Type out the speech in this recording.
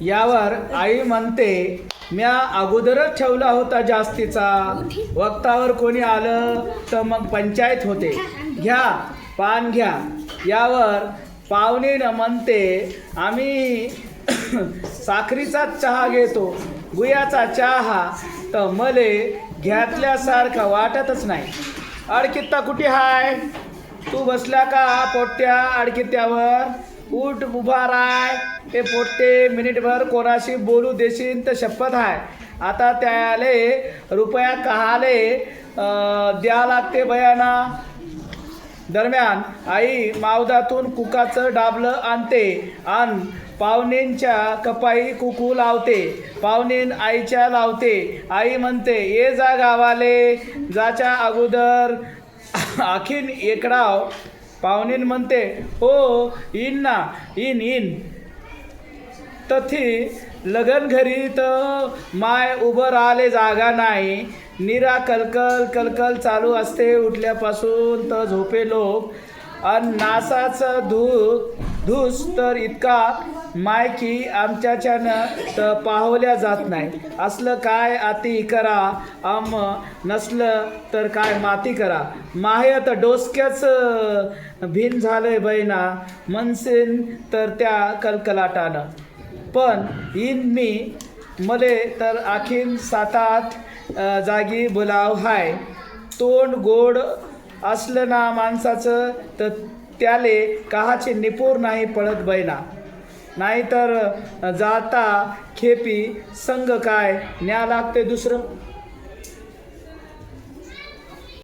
यावर आई म्हणते म्या अगोदरच ठेवला होता जास्तीचा. वक्तावर कोणी आलं तर मग पंचायत होते. घ्या पान घ्या. यावर पाहुणीनं म्हणते आम्ही साखरीचा चहा घेतो. गुयाचा चहा तर मले घेतल्यासारखा वाटतच नाही. अडकित्ता कुठे हाय? तू बसला का पोट्या अडकित्यावर? उठ उभा राय. ते पोट्टे मिनिटभर कोणाशी बोलू देशील तर शपथ आहे आता त्याले रुपया कहाले द्या लागते बयाना. दरम्यान आई मावदातून कुकाचं डाबलं आणते आणि पाहुणेंच्या कपाई कुकू लावते. पाहुणेन आईच्या लावते. आई म्हणते ये जा गावाले जाच्या अगोदर. आखीन एकडाव पाहुणीन म्हणते हो इन ना इन इन. तथी लगन घरी तर माय उभं राहिले जागा नाही. निरा कलकल कलकल चालू असते. उठल्यापासून तर झोपे लोक आणि नासाचं धू धूस तर इतका माय की आमच्याच्यानं तर पाहवल्या जात नाही. असलं काय आती करा आम नसलं तर काय माती करा. माहे तर डोसक्याच भिन झालंय बहिणा. मनसेन तर त्या कलकलाटानं. पण इन मी मले तर आखीन सात आठ जागी बोलाव हाय. तोंड गोड असलं ना माणसाचं तर त्याले काहाचे निपूर नाही पळत बैला. नाहीतर जाता खेपी संग काय न्या लागते दुसरं?